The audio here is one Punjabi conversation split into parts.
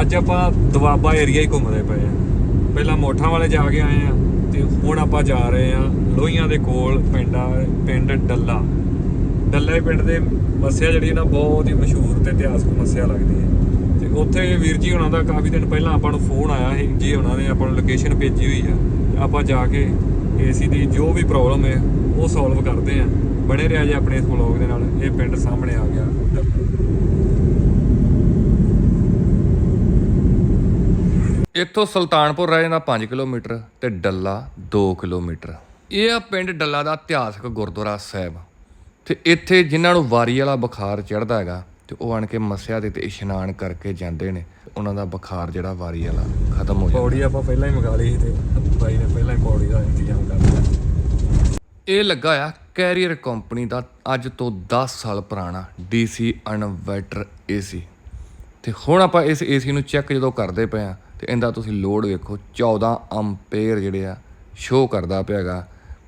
ਅੱਜ ਆਪਾਂ ਦਵਾਬਾ ਏਰੀਆ ਹੀ ਘੁੰਮਦੇ ਪਏ ਆ। ਪਹਿਲਾਂ ਮੋਠਾਂ ਵਾਲੇ ਜਾ ਕੇ ਆਏ ਆ ਤੇ ਹੁਣ ਆਪਾਂ ਜਾ ਰਹੇ ਆ ਲੋਹੀਆਂ ਦੇ ਕੋਲ ਪਿੰਡ ਆ, ਪਿੰਡ ਡੱਲਾ। ਡੱਲੇ ਪਿੰਡ ਦੇ ਮੱਸਿਆ ਜਿਹੜੀ ਨਾ, ਬਹੁਤ ਹੀ ਮਸ਼ਹੂਰ ਤੇ ਇਤਿਹਾਸਕ ਮੱਸਿਆ ਲੱਗਦੀ ਹੈ ਤੇ ਉੱਥੇ ਵੀਰ ਜੀ ਉਹਨਾਂ ਦਾ ਕਾਫੀ ਦਿਨ ਪਹਿਲਾਂ ਆਪਾਂ ਨੂੰ ਫੋਨ ਆਇਆ ਸੀ ਜੀ ਉਹਨਾਂ ਨੇ ਆਪਾਂ ਨੂੰ ਲੋਕੇਸ਼ਨ ਭੇਜੀ ਹੋਈ ਆ। ਆਪਾਂ ਜਾ ਕੇ ਏਸੀ ਦੀ ਜੋ ਵੀ ਪ੍ਰੋਬਲਮ ਹੈ ਉਹ ਸੋਲਵ ਕਰਦੇ ਆ। ਬਣੇ ਰਿਹਾ ਜੇ ਆਪਣੇ ਇਸ ਵਲੌਗ ਦੇ ਨਾਲ, ਇਹ ਪਿੰਡ ਸਾਹਮਣੇ ਆ ਗਿਆ। ਇੱਥੋਂ ਸੁਲਤਾਨਪੁਰ ਰਹਿ ਜਾਂਦਾ 5 ਕਿਲੋਮੀਟਰ ਤੇ ਡੱਲਾ 2 ਕਿਲੋਮੀਟਰ। ਇਹ ਆ ਪਿੰਡ ਡੱਲਾ ਦਾ ਇਤਿਹਾਸਕ ਗੁਰਦੁਆਰਾ ਸਾਹਿਬ। ਤੇ ਇੱਥੇ ਜਿਨ੍ਹਾਂ ਨੂੰ ਵਾਰੀ ਵਾਲਾ ਬੁਖਾਰ ਚੜਦਾ ਹੈਗਾ ਤੇ ਉਹ ਆਣ ਕੇ ਮੱਸਿਆ ਦੇ ਤੇ ਇਸ਼ਨਾਨ ਕਰਕੇ ਜਾਂਦੇ ਨੇ। ਉਹਨਾਂ ਦਾ ਬੁਖਾਰ ਜਿਹੜਾ ਵਾਰੀ ਵਾਲਾ ਖਤਮ ਹੋ ਜਾਂਦਾ। ਪੌੜੀ ਆਪਾਂ ਪਹਿਲਾਂ ਹੀ ਮੰਗਾ ਲਈ ਸੀ ਤੇ ਬਾਈ ਨੇ ਪਹਿਲਾਂ ਹੀ ਪੌੜੀ ਦਾ ਇੰਤਜ਼ਾਮ ਕਰ ਲਿਆ। ਇਹ ਲੱਗਾ ਆ ਕੈਰੀਅਰ ਕੰਪਨੀ ਦਾ ਅੱਜ ਤੋਂ 10 ਸਾਲ ਪੁਰਾਣਾ DC ਇਨਵਰਟਰ AC ਤੇ ਹੁਣ ਆਪਾਂ ਇਸ ਏਸੀ ਨੂੰ ਚੈੱਕ ਜਦੋਂ ਕਰਦੇ ਪਏ ਆ ਤੇ ਇਹਦਾ ਤੁਸੀਂ ਲੋਡ ਵੇਖੋ 14 ਐਂਪੀਅਰ ਜਿਹੜੇ ਆ ਸ਼ੋ ਕਰਦਾ ਪਿਆਗਾ।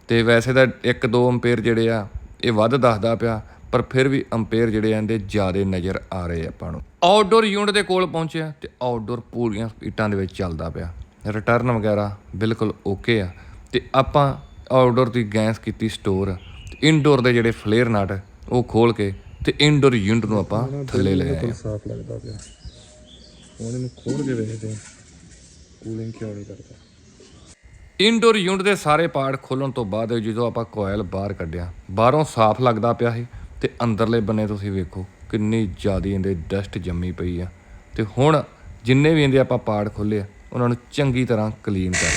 ਤੇ ਵੈਸੇ ਤਾਂ 1-2 ਐਂਪੀਅਰ ਜਿਹੜੇ ਆ, ਇਹ ਵੱਧ ਦੱਸਦਾ ਪਿਆ, ਪਰ ਫਿਰ ਵੀ ਐਂਪੀਅਰ ਜਿਹੜੇ ਆ, ਇਹਦੇ ਜ਼ਿਆਦੇ ਨਜ਼ਰ ਆ ਰਹੇ ਆਪਾਂ ਨੂੰ। ਆਊਟਡੋਰ ਯੂਨਿਟ ਦੇ ਕੋਲ ਪਹੁੰਚਿਆ ਤੇ ਆਊਟਡੋਰ ਪੂਰੀਆਂ ਸਪੀਟਾਂ ਦੇ ਵਿੱਚ ਚੱਲਦਾ ਪਿਆ। ਰਿਟਰਨ ਵਗੈਰਾ ਬਿਲਕੁਲ ਓਕੇ ਆ। ਤੇ ਆਪਾਂ ਆਊਟਡੋਰ ਦੀ ਗੈਸ ਕੀਤੀ ਸਟੋਰ ਇਨਡੋਰ ਦੇ ਜਿਹੜੇ ਫਲੇਅਰ ਨਟ ਉਹ ਖੋਲ ਕੇ ਤੇ ਇਨਡੋਰ ਯੂਨਿਟ ਨੂੰ ਆਪਾਂ ਥੱਲੇ ਲੈ ਆਏ ਸਾਫ਼ ਲੱਗਦਾ ਪਿਆ। ਹੁਣ ਇਹਨੂੰ ਖੋਲ ਕੇ ਵੇਖਦੇ ਕੂਲਿੰਗ ਕਿਉਂ ਨਹੀਂ ਕਰਦਾ? ਇਨਡੋਰ ਯੂਨਿਟ ਦੇ ਸਾਰੇ ਪਾਰਟ ਖੋਲਣ ਤੋਂ ਬਾਅਦ ਜਦੋਂ ਆਪਾਂ ਕੋਇਲ ਬਾਹਰ ਕੱਢਿਆ, ਬਾਹਰੋਂ ਸਾਫ਼ ਲੱਗਦਾ ਪਿਆ ਸੀ ਤੇ ਅੰਦਰਲੇ ਬੰਨੇ ਤੁਸੀਂ ਵੇਖੋ ਕਿੰਨੀ ਜ਼ਿਆਦੀ ਇਹਦੇ ਡਸਟ ਜੰਮੀ ਪਈ ਆ। ਤੇ ਹੁਣ ਜਿੰਨੇ ਵੀ ਇਹਦੇ ਆਪਾਂ ਪਾਰਟ ਖੋਲੇ ਆ, ਉਹਨਾਂ ਨੂੰ ਚੰਗੀ ਤਰ੍ਹਾਂ ਕਲੀਨ ਕਰ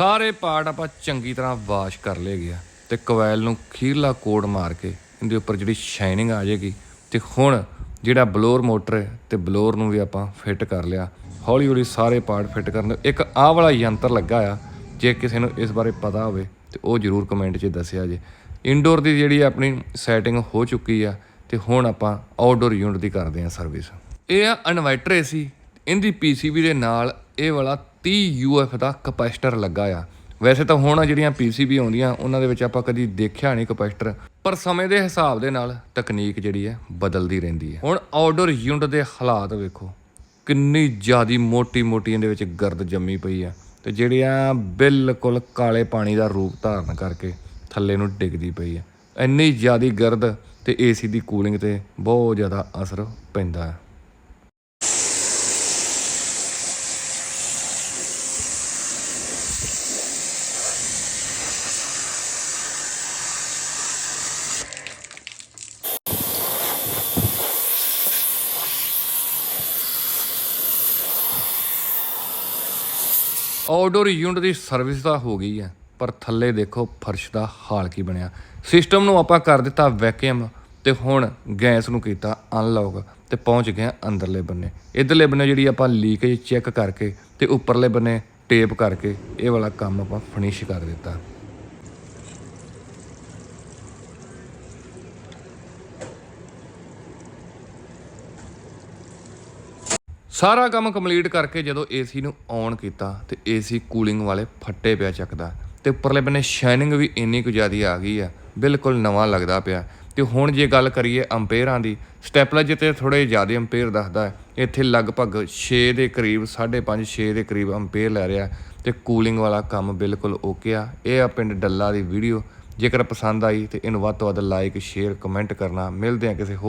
ਸਾਰੇ ਪਾਰਟ ਆਪਾਂ ਚੰਗੀ ਤਰ੍ਹਾਂ ਵਾਸ਼ ਕਰ ਲਏ ਗਿਆ ਤੇ ਕੋਇਲ ਨੂੰ ਖੀਰਲਾ ਕੋਡ ਮਾਰ ਕੇ ਇਹਦੇ ਉੱਪਰ ਜਿਹੜੀ ਸ਼ਾਈਨਿੰਗ ਆ ਜਾਏਗੀ ਤੇ ਹੁਣ ਜਿਹੜਾ ਬਲੋਰ ਮੋਟਰ ਹੈ ਤੇ ਬਲੋਰ ਨੂੰ ਵੀ ਆਪਾਂ ਫਿੱਟ ਕਰ ਲਿਆ। ਹੌਲੀ ਹੌਲੀ ਸਾਰੇ ਪਾਰਟ ਫਿੱਟ ਕਰਨ ਇੱਕ ਆਹ ਵਾਲਾ ਯੰਤਰ ਲੱਗਾ ਆ, ਜੇ ਕਿਸੇ ਨੂੰ ਇਸ ਬਾਰੇ ਪਤਾ ਹੋਵੇ ਤੇ ਉਹ ਜਰੂਰ ਕਮੈਂਟ 'ਚ ਦੱਸਿਆ ਜੇ। ਇਨਡੋਰ ਦੀ ਜਿਹੜੀ ਆਪਣੀ ਸੈਟਿੰਗ ਹੋ ਚੁੱਕੀ ਆ ਤੇ ਹੁਣ ਆਪਾਂ ਆਊਟਡੋਰ ਯੂਨਿਟ ਦੀ ਕਰਦੇ ਆ ਸਰਵਿਸ ਇਹ ਆ ਇਨਵਰਟਰ ਏਸੀ ਇਹਦੀ PCB ਦੇ ਨਾਲ ਇਹ ਵਾਲਾ 30 UF ਦਾ ਕਪੈਸਿਟਰ ਲੱਗਾ ਆ। ਵੈਸੇ ਤਾਂ ਹੁਣ ਜਿਹੜੀਆਂ PCB ਆਉਂਦੀਆਂ, ਉਹਨਾਂ ਦੇ ਵਿੱਚ ਆਪਾਂ ਕਦੀ ਦੇਖਿਆ ਨਹੀਂ ਕਪੈਸਿਟਰ। ਪਰ ਸਮੇਂ ਦੇ ਹਿਸਾਬ ਦੇ ਨਾਲ ਤਕਨੀਕ ਜਿਹੜੀ ਹੈ, ਬਦਲਦੀ ਰਹਿੰਦੀ ਹੈ। ਹੁਣ ਆਊਟਡੋਰ ਯੂਨਿਟ ਦੇ ਹਾਲਾਤ ਵੇਖੋ। ਕਿੰਨੀ ਜ਼ਿਆਦੀ ਮੋਟੀ ਮੋਟੀ ਇਹਦੇ ਵਿੱਚ ਗਰਦ ਜੰਮੀ ਪਈ ਆ। ਤੇ ਜਿਹੜੀਆਂ ਬਿਲਕੁਲ ਕਾਲੇ ਪਾਣੀ ਦਾ ਰੂਪ ਧਾਰਨ ਕਰਕੇ ਥੱਲੇ ਨੂੰ ਡਿੱਗਦੀ ਪਈ ਆ। ਇੰਨੀ ਜ਼ਿਆਦੀ ਗਰਦ ਤੇ ਏਸੀ ਦੀ ਕੂਲਿੰਗ ਤੇ ਬਹੁਤ ਜ਼ਿਆਦਾ ਅਸਰ ਪੈਂਦਾ ਹੈ ਆਊਟਡੋਰ ਯੂਨਿਟ ਦੀ ਸਰਵਿਸ ਤਾਂ ਹੋ ਗਈ ਹੈ, ਪਰ ਥੱਲੇ ਦੇਖੋ ਫਰਸ਼ ਦਾ ਹਾਲ ਕੀ ਬਣਿਆ। ਸਿਸਟਮ ਨੂੰ ਆਪਾਂ ਕਰ ਦਿੱਤਾ ਵੈਕਿਊਮ ਤੇ ਹੁਣ ਗੈਸ ਨੂੰ ਕੀਤਾ ਅਨਲੌਕ ਤੇ ਪਹੁੰਚ ਗਏ ਅੰਦਰਲੇ ਬੰਨੇ। ਇਧਰਲੇ ਬੰਨੇ ਜਿਹੜੀ ਆਪਾਂ ਲੀਕੇਜ ਚੈੱਕ ਕਰਕੇ ਤੇ ਉੱਪਰਲੇ ਬੰਨੇ ਟੇਪ ਕਰਕੇ ਇਹ ਵਾਲਾ ਕੰਮ ਆਪਾਂ ਫਿਨਿਸ਼ ਕਰ ਦਿੱਤਾ। ਸਾਰਾ ਕੰਮ ਕੰਪਲੀਟ ਕਰਕੇ ਜਦੋਂ ਏਸੀ ਨੂੰ ਔਨ ਕੀਤਾ ਤੇ ਏਸੀ ਕੂਲਿੰਗ ਵਾਲੇ ਫੱਟੇ ਪਿਆ ਚੱਕਦਾ ਤੇ ਉੱਪਰਲੇ ਬੰਨੇ ਸ਼ਾਈਨਿੰਗ ਵੀ ਇੰਨੀ ਕੁ ਜ਼ਿਆਦੀ ਆ ਗਈ ਆ, ਬਿਲਕੁਲ ਨਵਾਂ ਲੱਗਦਾ ਪਿਆ। ਤੇ ਹੁਣ ਜੇ ਗੱਲ ਕਰੀਏ ਅੰਪੇਅਰਾਂ ਦੀ ਸਟੈਪਲਰ ਜਿੱਤੇ ਥੋੜੇ ਜ਼ਿਆਦਾ ਅੰਪੇਅਰ ਦੱਸਦਾ ਹੈ, ਇੱਥੇ ਲਗਭਗ 6 ਦੇ ਕਰੀਬ 5.5 6 ਦੇ ਕਰੀਬ ਅੰਪੇਅਰ ਲੈ ਰਿਹਾ। ਤੇ ਕੂਲਿੰਗ ਵਾਲਾ ਕੰਮ ਬਿਲਕੁਲ ਓਕੇ ਆ। ਇਹ ਆ ਪਿੰਡ ਡੱਲਾ ਦੀ ਵੀਡੀਓ ਜੇਕਰ ਪਸੰਦ ਆਈ ਤੇ ਇਹਨੂੰ ਵੱਧ ਤੋਂ ਵੱਧ ਲਾਈਕ ਸ਼ੇਅਰ ਕਮੈਂਟ ਕਰਨਾ। ਮਿਲਦੇ ਆ ਕਿਸੇ ਹੋਰ